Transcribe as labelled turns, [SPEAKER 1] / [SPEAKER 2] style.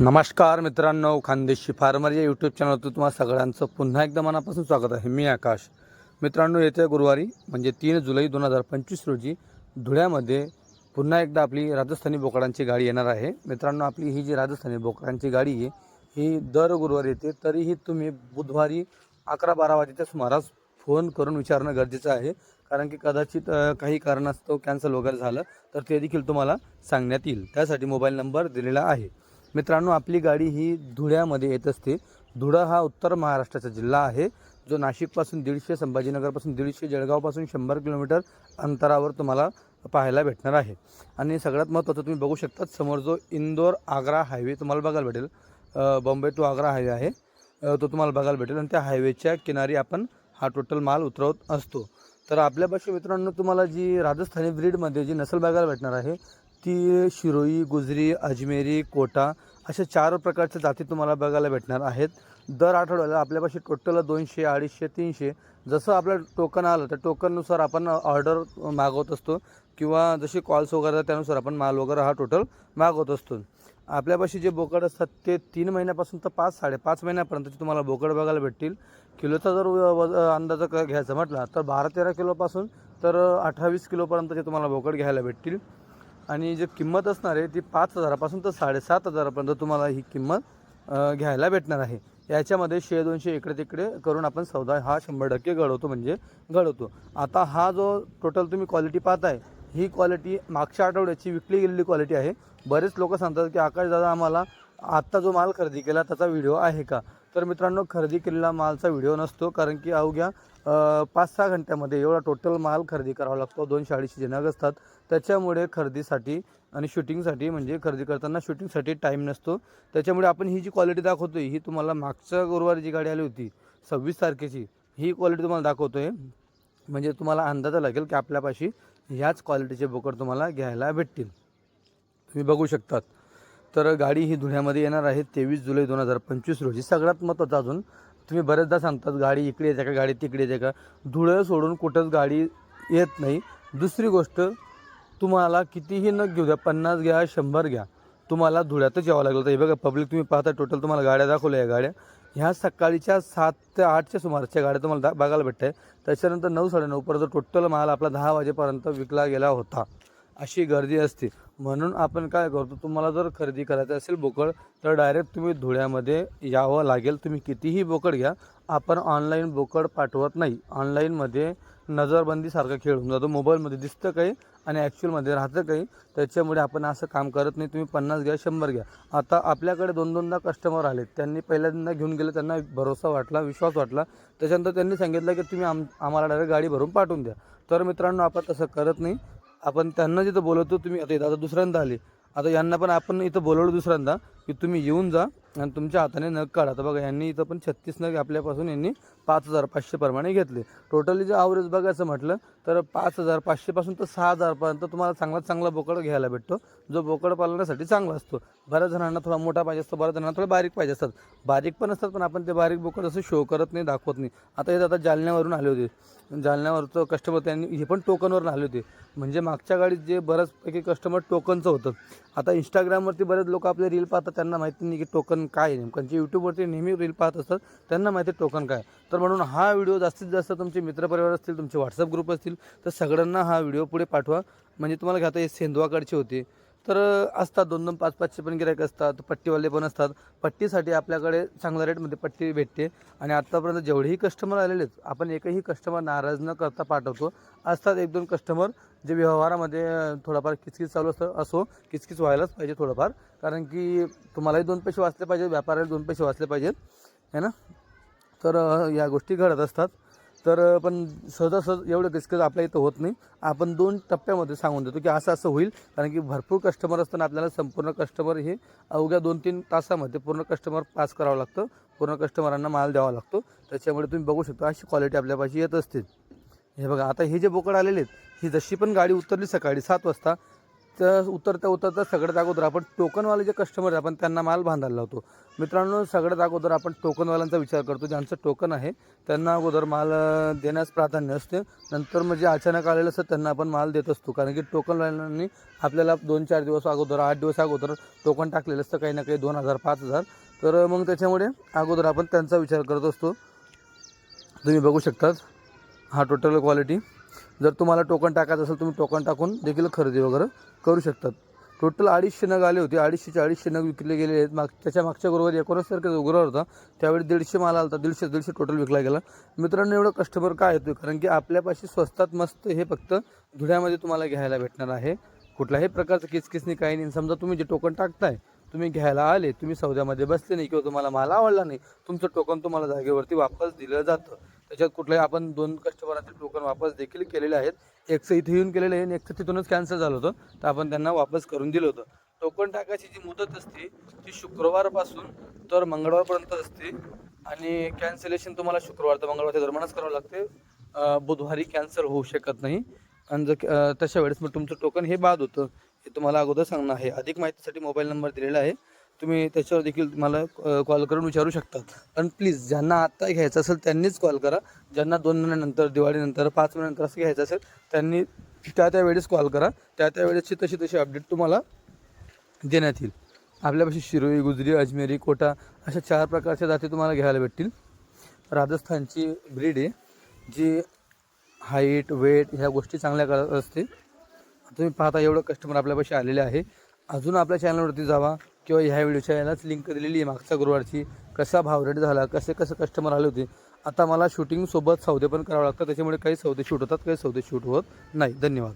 [SPEAKER 1] नमस्कार मित्रांनो खानदेशी फार्मर या यूट्यूब चॅनलतून तुम्हाला सगळ्यांचं पुन्हा एकदा मनापासून स्वागत आहे. मी आकाश. मित्रांनो येत्या गुरुवारी म्हणजे तीन जुलै दोन हजार पंचवीस रोजी धुळ्यामध्ये पुन्हा एकदा आपली राजस्थानी बोकडांची गाडी येणार आहे. मित्रांनो आपली ही जी राजस्थानी बोकडांची गाडी आहे ही दर गुरुवारी येते. तरीही तुम्ही बुधवारी अकरा बारा वाजेच्या सुमारास फोन करून विचारणं गरजेचं आहे. कारण की कदाचित काही कारणास्तव कॅन्सल वगैरे झालं तर ते देखील तुम्हाला सांगण्यात येईल. त्यासाठी मोबाईल नंबर दिलेला आहे. मित्रांनो आपली गाडी ही धुळ्यामध्ये येत असते. धुळा हा उत्तर महाराष्ट्राचा जिल्हा आहे. जो नाशिकपासून दीडशे संभाजीनगरपासून दीडशे जळगावपासून शंभर किलोमीटर अंतरावर तुम्हाला पाहायला भेटणार आहे. आणि सगळ्यात महत्त्वाचं तुम्ही बघू शकता समोर जो इंदोर आग्रा हायवे तुम्हाला बघायला भेटेल. बॉम्बे टू आग्रा हायवे आहे. तो तुम्हाला बघायला भेटेल. आणि त्या हायवेच्या किनारी आपण हा टोटल माल उतरवत असतो. तर आपल्यापाशी मित्रांनो तुम्हाला जी राजस्थानी ब्रीडमध्ये जी नसल बघायला भेटणार आहे ती शिरोई गुजरी अजमेरी कोटा अशा चार प्रकारच्या जाती तुम्हाला बघायला भेटणार आहेत. दर आठवड्याला आपल्यापाशी टोटल दोनशे अडीचशे तीनशे जसं आपलं टोकन आलं त्या टोकननुसार आपण ऑर्डर मागवत असतो किंवा जशी कॉल्स वगैरे त्यानुसार आपण माल वगैरे हा टोटल मागवत असतो. आपल्यापाशी जे बोकड असतात ते तीन महिन्यापासून तर पाच साडेपाच महिन्यापर्यंतचे तुम्हाला बोकड बघायला भेटतील. किलोचा जर व- अंदाज क- घ्यायचा म्हटला तर बारा तेरा किलोपासून तर अठ्ठावीस किलोपर्यंतचे तुम्हाला बोकड घ्यायला भेटतील. आणि जी किंमत असणार आहे ती पाच हजारापासून तर साडेसात हजारापर्यंत तुम्हाला ही किंमत घ्यायला भेटणार आहे. याच्यामध्ये शे दोनशे इकडे तिकडे करून आपण सौदा हा शंभर टक्के घडवतो म्हणजे घडवतो. आता हा जो टोटल तुम्ही क्वालिटी पाहताय ही क्वालिटी मागच्या आठवड्याची विकली गेलेली क्वालिटी आहे. बरेच लोक सांगतात की आकाश दादा आम्हाला आत्ता जो माल खरेदी केला त्याचा व्हिडिओ आहे का? तर मित्रांनो खरेदी केलेला मालचा व्हिडिओ नसतो कारण की अवघ्या पाच सहा घंट्यामध्ये एवढा टोटल माल खरेदी करावा लागतो. दोनशे अडीचशे जनाग असतात. त्याच्यामुळे खरेदीसाठी आणि शूटिंगसाठी म्हणजे खरेदी करताना शूटिंगसाठी टाईम नसतो. त्याच्यामुळे आपण ही जी क्वालिटी दाखवतोय ही तुम्हाला मागच्या गुरुवारी जी गाडी आली होती सव्वीस तारखेची ही क्वालिटी तुम्हाला दाखवतो आहे म्हणजे तुम्हाला अंदाजा लागेल की आपल्यापाशी ह्याच क्वालिटीचे बोकड तुम्हाला घ्यायला भेटतील. तुम्ही बघू शकतात. तर गाडी ही धुळ्यामध्ये येणार आहे तेवीस जुलै दोन हजार पंचवीस रोजी. सगळ्यात महत्त्वाचं अजून तुम्ही बरेचदा सांगतात गाडी इकडे येते का गाडी तिकडे येते का. धुळं सोडून कुठंच गाडी येत नाही. दुसरी गोष्ट तुम्हाला कितीही न घेऊ द्या पन्नास घ्या शंभर घ्या तुम्हाला धुळ्यातच यावं लागलं. तर हे बघा पब्लिक तुम्ही पाहता टोटल तुम्हाला गाड्या दाखवल्या या गाड्या. ह्या सकाळीच्या सात ते आठच्या सुमारच्या गाड्या तुम्हाला दा बघायला भेटत आहे त्याच्यानंतर नऊ साडेनऊपर्यंत टोटल माल आपला दहा वाजेपर्यंत विकला गेला होता. अशी गर्दी असते. म्हणून आपण काय करतो तुम्हाला जर खरेदी करायचं असेल बोकड तर डायरेक्ट तुम्ही धुळ्यामध्ये यावं लागेल. तुम्ही कितीही बोकड घ्या आपण ऑनलाईन बोकड पाठवत नाही. ऑनलाईनमध्ये नजरबंदीसारखा खेळ होऊन जातो. मोबाईलमध्ये दिसतं काही आणि ॲक्च्युअलमध्ये राहतं काही त्याच्यामुळे आपण असं काम करत नाही. तुम्ही पन्नास घ्या शंभर घ्या. आता आपल्याकडे दोन दोनदा कस्टमर आले त्यांनी पहिल्यांदा घेऊन गेले त्यांना भरोसा वाटला विश्वास वाटला. त्याच्यानंतर त्यांनी सांगितलं की तुम्ही आम आम्हाला डायरेक्ट गाडी भरून पाठवून द्या. तर मित्रांनो आपण तसं करत नाही. आपण त्यांना जिथं बोलवतो तुम्ही आता इथं आता दुसऱ्यांदा आले. आता यांना पण आपण इथं बोलवलं दुसऱ्यांदा. की तुम्ही येऊन जा आणि तुमच्या हाताने नग काढा. तर बघा यांनी इथं पण छत्तीस नग आपल्यापासून यांनी पाच हजार पाचशे प्रमाणे घेतले. टोटली जर आवरेज बघायचं म्हटलं तर पाच हजार पाचशेपासून तर सहा हजारपर्यंत तुम्हाला चांगला चांगला बोकड घ्यायला भेटतो. जो बोकड पालनासाठी चांगला असतो. बऱ्याच जणांना थोडा मोठा पाहिजे असतो बऱ्याच जणांना थोडा बारीक पाहिजे असतात. बारीक पण असतात पण आपण ते बारीक बोकड असं शो करत नाही दाखवत नाही. आता हे आता जालन्यावरून आले होते. जालन्यावरचं कस्टमर त्यांनी हे पण टोकनवरून आले होते. म्हणजे मागच्या गाडीत जे बऱ्याचपैकी कस्टमर टोकनचं होतं. आता इंस्टाग्रामवरती बरेच लोक आपले रील पाहतात त्यांना माहिती नाही की टोकन काय आहे नेमकं. जे यूट्यूबवरती नेहमी रील पाहत असतात त्यांना माहिती आहे टोकन काय तर म्हणून हा व्हिडिओ जास्तीत जास्त तुमचे मित्रपरिवार असतील तुमचे व्हॉट्सअप ग्रुप असतील तर सगळ्यांना हा व्हिडिओ पुढे पाठवा. म्हणजे तुम्हाला घेता हे सेंदवाकडचे होते तर असतात. दोन दोन पाच पाचशे पण गिरायक असतात. पट्टीवाले पण असतात. पट्टीसाठी आपल्याकडे चांगल्या रेटमध्ये पट्टी भेटते. आणि आत्तापर्यंत जेवढेही कस्टमर आलेले आहेत आपण एकही कस्टमर नाराज न करता पाठवतो. असतात एक दोन कस्टमर जे व्यवहारामध्ये थोडाफार किचकिच चालू असतं असो किचकिच व्हायलाच पाहिजे थोडंफार. कारण की तुम्हालाही दोन पैसे वाचले पाहिजेत व्यापाऱ्याला दोन पैसे वाचले पाहिजेत. है ना? तर या गोष्टी घडत असतात. तर पण सहजासहज एवढं डिस्कस आपल्या इथं होत नाही. आपण दोन टप्प्यामध्ये सांगून देतो की असं असं होईल. कारण की भरपूर कस्टमर असताना आपल्याला संपूर्ण कस्टमर हे अवघ्या दोन तीन तासामध्ये पूर्ण कस्टमर पास करावं लागतं. पूर्ण कस्टमरांना माल द्यावा लागतो. त्याच्यामुळे तुम्ही बघू शकता अशी क्वालिटी आपल्यापाशी येत असते. हे बघा आता हे जे बोकड आलेले आहेत ही जशी पण गाडी उतरली सकाळी सात वाजता तर उतरता उतरता सगळ्यात अगोदर आपण टोकनवाले जे कस्टमर आपण त्यांना माल बांधायला लावतो. मित्रांनो सगळ्यात अगोदर आपण टोकनवाल्यांचा विचार करतो. ज्यांचं टोकन आहे त्यांना अगोदर माल देण्यास प्राधान्य असते. नंतर म्हणजे अचानक आलेलं असतं त्यांना आपण माल देत असतो. कारण की टोकनवाल्यांनी आपल्याला दोन चार दिवस अगोदर आठ दिवस अगोदर टोकन टाकलेलं असतं. काही ना काही दोन हजार पाच हजार. तर मग त्याच्यामुळे अगोदर आपण त्यांचा विचार करत असतो. तुम्ही बघू शकतात हा टोटल क्वालिटी जर तुम्हाला टोकन टाकायचं असेल तुम्ही टोकन टाकून देखील खरेदी वगैरे करू शकतात. टोटल अडीचशे नग आले होते. अडीचशेचे अडीचशे नग विकले गेले आहेत. माग त्याच्या मागच्या गुरुवारी एकोणीस तारखेचा गुरुवार होता. त्यावेळी दीडशे माल आला होता. दीडशे दीडशे टोटल विकला गेला. मित्रांनो एवढं कस्टमर काय येतो कारण की आपल्यापाशी स्वस्तात मस्त हे फक्त धुळ्यामध्ये तुम्हाला घ्यायला भेटणार आहे. कुठल्याही प्रकारचं किचकिचनी काही नाही. समजा तुम्ही जे टोकन टाकताय तुम्ही घ्यायला आले तुम्ही सौद्यामध्ये बसले नाही किंवा तुम्हाला माल आवडला नाही तुमचं टोकन तुम्हाला जागेवरती वापस दिलं जातं. त्याच्यात कुठल्याही आपण दोन कस्टमरांचे टोकन वापस देखील केलेले आहेत. एकचं इथे येऊन केलेलं आहे आणि एकचं तिथूनच कॅन्सल झालं होतं. तर आपण त्यांना वापस करून दिलं होतं. टोकन टाकायची जी मुदत असते ती शुक्रवारपासून तर मंगळवारपर्यंत असते. आणि कॅन्सलेशन तुम्हाला शुक्रवार तर मंगळवारच्या दरम्यानच करावं लागते. बुधवारी कॅन्सल होऊ शकत नाही. आणि जर तशा वेळेस मग तुमचं टोकन हे बाद होतं हे तुम्हाला अगोदर सांगणं आहे. अधिक माहितीसाठी मोबाईल नंबर दिलेला आहे. तुम्ही त्याच्यावर देखील मला कॉल करून विचारू शकतात. पण प्लीज ज्यांना आत्ता घ्यायचं असेल त्यांनीच कॉल करा. ज्यांना दोन महिन्यानंतर दिवाळीनंतर पाच महिन्यानंतर असं घ्यायचं असेल त्यांनी त्या त्या वेळेस कॉल करा. त्या त्या वेळेसची तशी तशी अपडेट तुम्हाला देण्यात येईल. आपल्यापाशी शिरोई गुजरी अजमेरी कोटा अशा चार प्रकारच्या जाती तुम्हाला घ्यायला भेटतील. राजस्थानची ब्रीड आहे जी हाईट वेट ह्या गोष्टी चांगल्या करत असते. तुम्ही पाहता एवढं कस्टमर आपल्यापाशी आलेले आहे. अजून आपल्या चॅनलवरती जावा. किंवा ह्या व्हिडिओच्या यालाच लिंक दिलेली आहे मागच्या गुरुवारची. कसा भाव रेट झाला कसे कसे कस्टमर आले होते आता मला शूटिंगसोबत सौदे पण करावं लागतं त्याच्यामुळे काही सौदे शूट होतात काही सौदे शूट होत नाही. धन्यवाद.